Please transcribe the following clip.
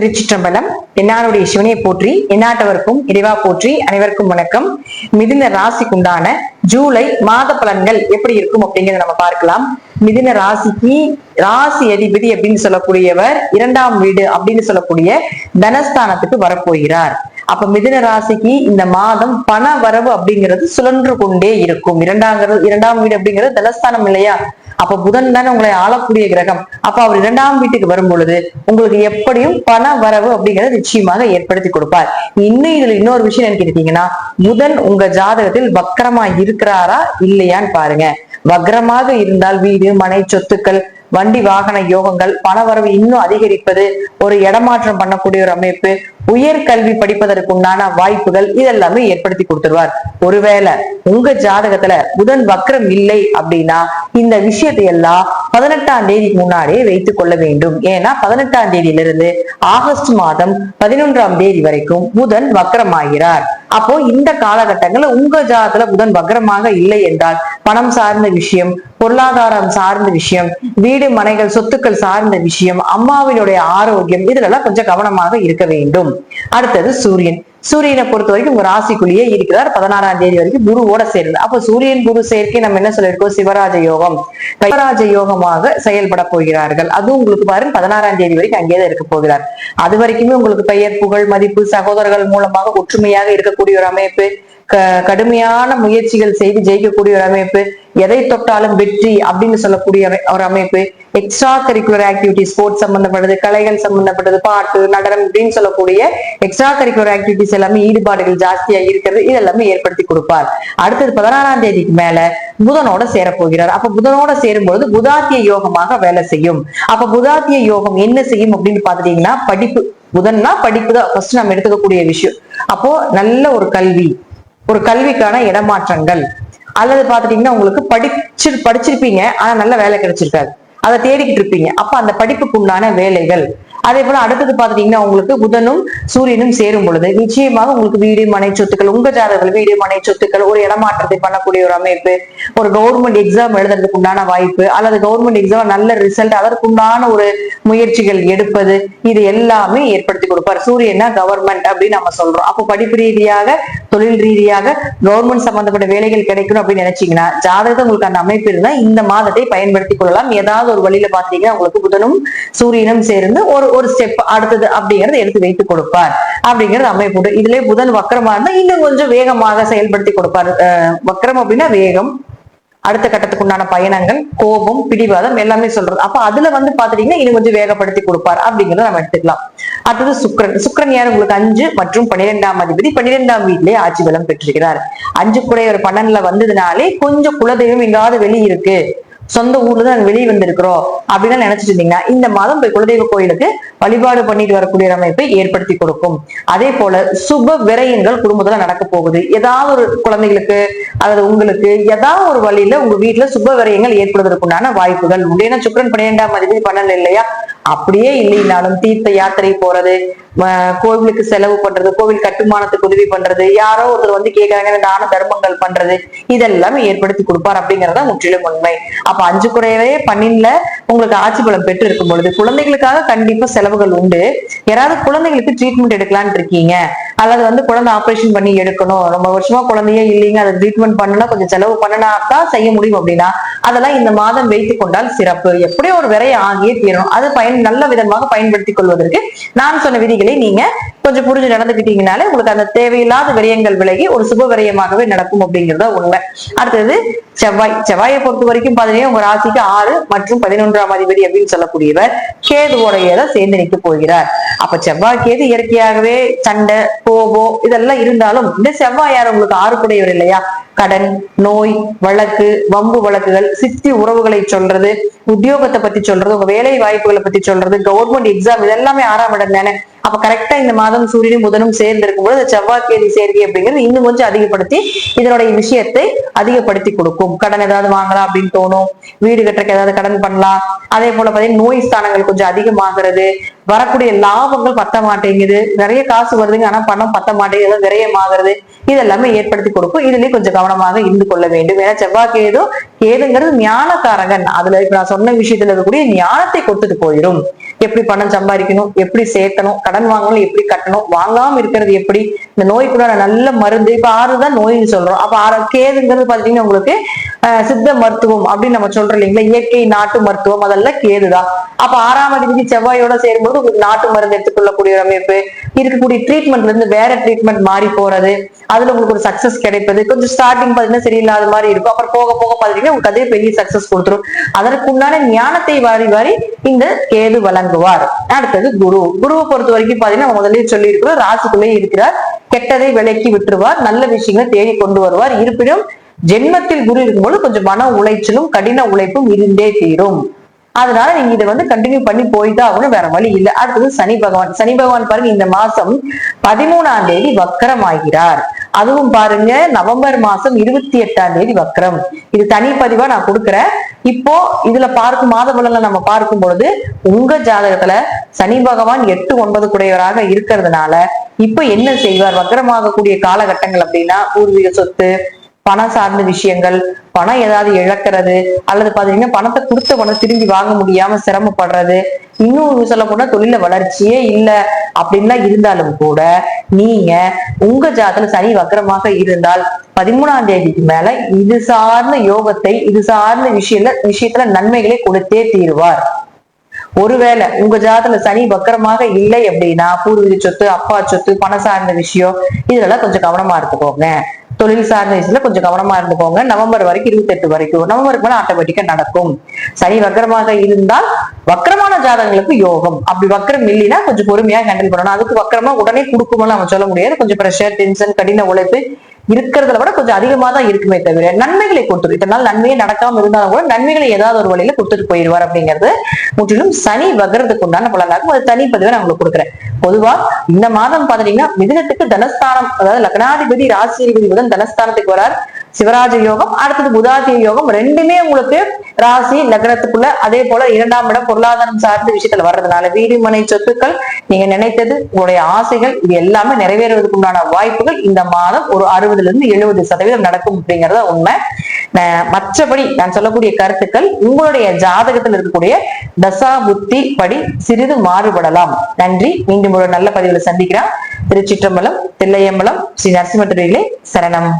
திருச்சிற்றம்பலம். என்னாருடைய சிவனை போற்றி எந்நாட்டவருக்கும் இறைவா போற்றி அனைவருக்கும் வணக்கம். மிதுன ராசிக்குண்டான ஜூலை மாத பலன்கள் எப்படி இருக்கும் அப்படிங்கறத நம்ம பார்க்கலாம். மிதுன ராசிக்கு ராசி அதிபதி அப்படின்னு சொல்லக்கூடியவர் இரண்டாம் வீடு அப்படின்னு சொல்லக்கூடிய தனஸ்தானத்துக்கு வரப்போகிறார். அப்ப மிதுன ராசிக்கு இந்த மாதம் பண வரவு அப்படிங்கிறது சுழன்று கொண்டே இருக்கும். இரண்டாம் இரண்டாம் வீடு அப்படிங்கிறது தலஸ்தானம் இல்லையா? அப்ப புதன் தானே உங்களை ஆளக்கூடிய கிரகம். அப்ப அவர் இரண்டாம் வீட்டுக்கு வரும் பொழுது உங்களுக்கு எப்படியும் பண வரவு அப்படிங்கறத நிச்சயமாக ஏற்படுத்தி கொடுப்பார். இன்னும் இதுல இன்னொரு விஷயம் என்ன கேட்டீங்கன்னா புதன் உங்க ஜாதகத்தில் வக்கரமா இருக்கிறாரா இல்லையான்னு பாருங்க. வக்ரமாக இருந்தால் வீடு மனை சொத்துக்கள் வண்டி வாகன யோகங்கள் பணவரவு இன்னும் அதிகரிப்பது ஒரு இடமாற்றம் பண்ணக்கூடிய ஒரு அமைப்பு உயர் கல்வி படிப்பதற்கு உண்டான வாய்ப்புகள் இதெல்லாமே ஏற்படுத்தி கொடுத்துருவார். ஒருவேளை உங்க ஜாதகத்துல புதன் வக்ரம் இல்லை அப்படின்னா இந்த விஷயத்தை எல்லாம் பதினெட்டாம் தேதிக்கு முன்னாடியே வைத்துக் கொள்ள வேண்டும். ஏன்னா பதினெட்டாம் தேதியிலிருந்து ஆகஸ்ட் மாதம் பதினொன்றாம் தேதி வரைக்கும் புதன் வக்ரமாகிறார். அப்போ இந்த காலகட்டங்கள்ல உங்க ஜாதத்துல புதன் வக்ரமாக இல்லை என்றால் பணம் சார்ந்த விஷயம் பொருளாதாரம் சார்ந்த விஷயம் வீடு மனைகள் சொத்துக்கள் சார்ந்த விஷயம் அம்மாவினுடைய ஆரோக்கியம் இதுலெல்லாம் கொஞ்சம் கவனமாக இருக்க வேண்டும். அடுத்தது சூரியன். சூரியனை பொறுத்த வரைக்கும் உங்க ராசிக்குள்ளேயே இருக்கிறார். பதினாறாம் தேதி வரைக்கும் குருவோட சேர்ந்து. அப்ப சூரியன் குரு சேர்க்கை நம்ம என்ன சொல்லியிருக்கோம்? சிவராஜ யோகம். சிவராஜ யோகமாக செயல்பட போகிறார்கள். அதுவும் உங்களுக்கு பாருங்க பதினாறாம் தேதி வரைக்கும் அங்கேயே இருக்க போகிறார். அது வரைக்குமே உங்களுக்கு பெயர் புகழ் மதிப்பு சகோதரர்கள் மூலமாக ஒற்றுமையாக இருக்கக்கூடிய ஒரு அமைப்பு. கடுமையான முயற்சிகள் செய்து ஜெயிக்கக்கூடிய ஒரு அமைப்பு எதை தொட்டாலும் வெற்றி அப்படின்னு சொல்லக்கூடிய ஒரு அமைப்பு எக்ஸ்ட்ரா கரிக்குலர் ஆக்டிவிட்டி ஸ்போர்ட்ஸ் சம்பந்தப்பட்டது கலைகள் சம்பந்தப்பட்டது பாட்டு நடனம் அப்படின்னு சொல்லக்கூடிய எக்ஸ்ட்ரா கரிக்குலர் ஆக்டிவிட்டிஸ் எல்லாமே ஈடுபாடுகள் ஜாஸ்தியா இருக்கிறது. இதெல்லாமே ஏற்படுத்தி கொடுப்பார். அடுத்தது பதினாறாம் தேதிக்கு மேல புதனோட சேரப்போகிறார். அப்ப புதனோட சேரும்பொழுது புதாத்திய யோகமாக வேலை செய்யும். அப்ப புதாத்திய யோகம் என்ன செய்யும் அப்படின்னு பாத்துட்டீங்கன்னா படிப்பு. புதன்னா படிப்பு தான் ஃபர்ஸ்ட் நம்ம எடுத்துக்கக்கூடிய விஷயம். அப்போ நல்ல ஒரு கல்வி ஒரு கல்விக்கான இடமாற்றங்கள். அல்லது பாத்துட்டீங்கன்னா உங்களுக்கு படிச்சு படிச்சிருப்பீங்க ஆனா நல்ல வேலை கிடைச்சிருக்காது. அதை தேடிக்கிட்டு இருப்பீங்க. அப்ப அந்த படிப்புக்கு உண்டான வேலைகள். அதே போல அடுத்தது பாத்துட்டீங்கன்னா உங்களுக்கு புதனும் சூரியனும் சேரும் பொழுது நிச்சயமாக உங்களுக்கு வீடு மனை சொத்துக்கள் உங்க ஜாதகங்கள் வீடு மனை சொத்துக்கள் ஒரு இடமாற்றத்தை பண்ணக்கூடிய ஒரு அமைப்பு ஒரு கவர்மெண்ட் எக்ஸாம் எழுதுறதுக்கு உண்டான வாய்ப்பு அல்லது கவர்மெண்ட் எக்ஸாம் நல்ல ரிசல்ட் அதற்கு உண்டான ஒரு முயற்சிகள் எடுப்பது இது எல்லாமே ஏற்படுத்தி கொடுப்பார். சூரியனா கவர்மெண்ட் அப்படின்னு நம்ம சொல்றோம். அப்போ படிப்பு ரீதியாக தொழில் ரீதியாக கவர்மெண்ட் சம்பந்தப்பட்ட வேலைகள் கிடைக்கணும் அப்படின்னு நினைச்சீங்கன்னா ஜாதகத்தை உங்களுக்கு அந்த அமைப்பு இருந்தா இந்த மாதத்தை பயன்படுத்திக் கொள்ளலாம். ஏதாவது ஒரு வழியில பாத்தீங்கன்னா உங்களுக்கு புதனும் சூரியனும் சேர்ந்து ஒரு ஒரு ஸ்டெப் அடுத்தது அப்படிங்கறத எடுத்து வைத்து கொடுப்பார். அப்படிங்கறது அமைப்பு இதுல புதன் வக்கரமா இருந்தா இன்னும் கொஞ்சம் வேகமாக செயல்படுத்தி கொடுப்பார். வக்கரம் அப்படின்னா வேகம் அடுத்த கட்டத்துக்கு உண்டான பயணங்கள் கோபம் பிடிவாதம் எல்லாமே சொல்றது. அப்ப அதுல வந்து பாத்துட்டீங்கன்னா இன்னும் கொஞ்சம் வேகப்படுத்தி கொடுப்பார் அப்படிங்கறத நம்ம எடுத்துக்கலாம். அடுத்தது சுக்கரன். சுக்கரன் யார்? உங்களுக்கு அஞ்சு மற்றும் பன்னிரெண்டாம் அதிபதி. பன்னிரெண்டாம் வீட்டிலேயே ஆட்சி பலம் பெற்றிருக்கிறார். அஞ்சு குடைய ஒரு பன்னெண்டுல வந்ததுனாலே கொஞ்சம் குலதெய்வம் எங்காவது வெளியே இருக்கு சொந்த ஊர்ல தான் வெளியே வந்திருக்கிறோம் அப்படின்னு நினைச்சிட்டு இருந்தீங்கன்னா இந்த மாதம் போய் குலதெய்வ கோயிலுக்கு வழிபாடு பண்ணிட்டு வரக்கூடிய அமைப்பை ஏற்படுத்தி கொடுக்கும். அதே போல சுப விரயங்கள் குடும்பத்துல நடக்க போகுது. ஏதாவது ஒரு குழந்தைகளுக்கு அல்லது உங்களுக்கு ஏதாவது ஒரு வழியில உங்க வீட்டுல சுப விரயங்கள் ஏற்படுவதற்குண்டான வாய்ப்புகள் உண்டு. ஏன்னா சுக்கரன் பன்னிரெண்டாம் அதிபதி பண்ணல இல்லையா? அப்படியே இல்லைனாலும் தீர்த்த யாத்திரை போறது கோவிலுக்கு செலவு பண்றது கோவில் கட்டுமானத்துக்கு உதவி பண்றது யாரோ ஒருத்தர் வந்து கேட்கறாங்க தான தர்மங்கள் பண்றது இதெல்லாம் ஏற்படுத்தி கொடுப்பார் அப்படிங்கறத முற்றிலும் உண்மை. அப்ப அஞ்சு குறையவே பண்ணில உங்களுக்கு ஆட்சி பலம் பெற்று இருக்கும் பொழுது குழந்தைகளுக்காக கண்டிப்பா செலவுகள் உண்டு. யாராவது குழந்தைகளுக்கு ட்ரீட்மெண்ட் எடுக்கலான் இருக்கீங்க அல்லது வந்து குழந்தை ஆப்ரேஷன் பண்ணி எடுக்கணும். ரொம்ப வருஷமா குழந்தையே இல்லைங்க. அதை ட்ரீட்மெண்ட் பண்ணனா கொஞ்சம் செலவு பண்ணனா தான் செய்ய முடியும் அப்படின்னா அதெல்லாம் இந்த மாதம் வைத்துக் கொண்டால் சிறப்பு. எப்படியோ ஒரு விரைய ஆகியே தீரணும். அது பயன் நல்ல விதமாக பயன்படுத்திக் கொள்வதற்கு நான் சொன்ன விதிகளை நீங்க கொஞ்சம் புரிஞ்சு நடந்துக்கிட்டீங்கனாலே உங்களுக்கு அந்த தேவையில்லாத விரயங்கள் விலகி ஒரு சுப விரயமாகவே நடக்கும் அப்படிங்கிறத உண்மை. அடுத்தது செவ்வாய். செவ்வாயை பொறுத்த வரைக்கும் பாத்தீங்கன்னா உங்க ராசிக்கு ஆறு மற்றும் பதினொன்றாம் அதிபதி அப்படின்னு சொல்லக்கூடியவர் கேதுவோடைய சேர்ந்து நிற்க போகிறார். அப்ப செவ்வாய் கேது இயற்கையாகவே சண்டை கோபம் இதெல்லாம் இருந்தாலும் இந்த செவ்வாயார் உங்களுக்கு ஆறுக்குடையவர் இல்லையா? கடன் நோய் வழக்கு வம்பு வழக்குகள் சித்தி உறவுகளை சொல்றது உத்தியோகத்தை பத்தி சொல்றது உங்க வேலை வாய்ப்புகளை பத்தி சொல்றது கவர்மெண்ட் எக்ஸாம் இதெல்லாமே ஆறாம் இடம் தானே? அப்ப கரெக்டா இந்த மாதம் சூரியனும் புதனும் சேர்ந்து இருக்கும்போது செவ்வாய்க்கேதி சேர்க்கை அப்படிங்கிறது இன்னும் கொஞ்சம் அதிகப்படுத்தி இதனுடைய விஷயத்தை அதிகப்படுத்தி கொடுக்கும். கடன் ஏதாவது வாங்கலாம் அப்படின்னு தோணும். வீடு கட்டுறக்கு ஏதாவது கடன் பண்ணலாம். அதே போல பாத்தீங்கன்னா நோய் ஸ்தானங்கள் கொஞ்சம் அதிகமாகிறது. வரக்கூடிய லாபங்கள் பத்த மாட்டேங்குது. நிறைய காசு வருதுங்க. ஆனா பணம் பத்த மாட்டேங்குது. விரயமாகிறது இதெல்லாமே ஏற்படுத்தி கொடுக்கும். இதுலயும் கொஞ்சம் கவனமாக இருந்து கொள்ள வேண்டும். ஏன்னா செவ்வாய் கேது கேதுங்கிறது ஞானக்காரகன். அதுல இப்ப நான் சொன்ன விஷயத்துல இருக்கக்கூடிய ஞானத்தை கொடுத்துட்டு போயிடும் எப்படி பணம் சம்பாதிக்கணும்? எப்படி சேர்க்கணும்? கடன் வாங்கணும்? எப்படி கட்டணும்? வாங்காம இருக்கிறது எப்படி? இந்த நோய்க்குள்ளான நல்ல மருந்து இப்ப ஆறுதான் நோய்னு சொல்றோம். அப்ப ஆறு கேதுங்கிறது பாத்தீங்கன்னா உங்களுக்கு சித்த மருத்துவம் அப்படின்னு நம்ம சொல்றோம் இல்லைங்களா? இயற்கை நாட்டு மருத்துவம் அதெல்லாம் கேதுதான். அப்ப ஆறாம் அதிபதி செவ்வாயோட சேரும்போது உங்களுக்கு நாட்டு மருந்து எடுத்துக்கொள்ளக்கூடிய ஒரு அமைப்பு இருக்கக்கூடிய ட்ரீட்மெண்ட்ல இருந்து வேற ட்ரீட்மெண்ட் மாறி போறது அதுல உங்களுக்கு ஒரு சக்சஸ் கிடைப்பது. கொஞ்சம் ஸ்டார்டிங் பாத்தீங்கன்னா சரியில்லாத மாதிரி இருக்கும். அப்புறம் போக போக பாத்தீங்கன்னா உங்களுக்கு அதே பெரிய சக்சஸ் கொடுத்துரும். அதற்குண்டான ஞானத்தை வாரி வாரி இந்த கேது வழங்குவார். அடுத்தது குரு. குருவை பொறுத்த வரைக்கும் பாத்தீங்கன்னா முதலே சொல்லி இருக்கிறோம் ராசிக்குள்ளே இருக்கிறார். கெட்டதை விலக்கி விட்டுருவார் நல்ல விஷயங்களை தேடி கொண்டு வருவார். இருப்பினும் ஜென்மத்தில் குரு இருக்கும்போது கொஞ்சம் மன உளைச்சலும் கடின உழைப்பும் இருந்தே தீரும். அதனால நீங்க இதை வந்து கண்டினியூ பண்ணி போய்தான் ஆகணும் வேற வழி இல்லை. அடுத்தது சனி பகவான். சனி பகவான் பாருங்க இந்த மாசம் பதிமூணாம் தேதி வக்கரம் ஆகிறார் அதுவும் பாருங்க நவம்பர் மாசம் இருபத்தி எட்டாம் தேதி வக்கரம். இது தனிப்பதிவா நான் கொடுக்குறேன். இப்போ இதுல பார்க்கும் மாத பலன்ல நம்ம பார்க்கும் பொழுது உங்க ஜாதகத்துல சனி பகவான் எட்டு ஒன்பது குடையவராக இருக்கிறதுனால இப்ப என்ன செய்வார்? வக்கரமாகக்கூடிய காலகட்டங்கள் அப்படின்னா பூர்வீக சொத்து பணம் சார்ந்த விஷயங்கள் பணம் ஏதாவது இழக்கிறது அல்லது பாத்தீங்கன்னா பணத்தை கொடுத்த பணம் திரும்பி வாங்க முடியாம சிரமப்படுறது இன்னும் சொல்ல போனா தொழில வளர்ச்சியே இல்ல அப்படின்லாம் இருந்தாலும் கூட நீங்க உங்க ஜாதத்துல சனி வக்கரமாக இருந்தால் பதிமூணாம் தேதிக்கு மேல இது சார்ந்த யோகத்தை இது சார்ந்த விஷயத்துல விஷயத்துல நன்மைகளை கொடுத்தே தீருவார். ஒருவேளை உங்க ஜாதத்துல சனி வக்கரமாக இல்லை அப்படின்னா பூர்வீக சொத்து அப்பா சொத்து பணம் சார்ந்த விஷயம் இதுலலாம் கொஞ்சம் கவனமா இருந்துக்கோங்க. தொழில் சார்ந்த விஷயத்துல கொஞ்சம் கவனமா இருந்துக்கோங்க. நவம்பர் வரைக்கும் இருபத்தி எட்டு வரைக்கும் நவம்பருக்கு மேல ஆட்டோமேட்டிக்கா நடக்கும். சனி வக்கரமாக இருந்தால் வக்கரமான ஜாதகங்களுக்கு யோகம். அப்படி வக்கரம் இல்லைன்னா கொஞ்சம் பொறுமையா ஹேண்டில் பண்ணணும். அதுக்கு வக்கரமா உடனே கொடுக்குமோ நம்ம சொல்ல முடியாது. கொஞ்சம் ப்ரெஷர் டென்ஷன் கடின உழைப்பு இருக்கிறதுல விட கொஞ்சம் அதிகமா தான் இருக்குமே தவிர நன்மைகளை கொடுத்துரு இதனால் நன்மையே நடக்காம இருந்தாலும் கூட நன்மைகளை ஏதாவது ஒரு வழியில கொடுத்துட்டு போயிடுவார் அப்படிங்கிறது முற்றிலும் சனி வகரத்துக்கு உண்டான பலனாகும். அது தனி பதிவை நான் உங்களுக்கு கொடுக்குறேன். பொதுவா இந்த மாதம் பாத்தீங்கன்னா மிதனத்துக்கு தனஸ்தானம் அதாவது லக்னாதிபதி ராசிபதி புதன் தனஸ்தானத்துக்கு வரார். சிவராஜ யோகம் அடுத்தது புதாதிய யோகம் ரெண்டுமே உங்களுக்கு ராசி லக்னத்துக்குள்ள அதே போல இரண்டாம் இடம் பொருளாதாரம் சார்ந்த விஷயத்துல வர்றதுனால வீடு மனை சொத்துக்கள் நீங்க நினைத்தது உங்களுடைய ஆசைகள் இது எல்லாமே நிறைவேறுவதற்கு உண்டான வாய்ப்புகள் இந்த மாதம் ஒரு அறுபதுல இருந்து எழுபது சதவீதம் நடக்கும் அப்படிங்கறத உண்மை. மற்றபடி நான் சொல்லக்கூடிய கருத்துக்கள் உங்களுடைய ஜாதகத்தில் இருக்கக்கூடிய தசா புத்தி படி சிறிது மாறுபடலாம். நன்றி. மீண்டும் ஒரு நல்ல பதிவுல சந்திக்கிறேன். திருச்சிற்றம்பலம் தில்லையம்பலம் ஸ்ரீ நரசிம்ம சரணம்.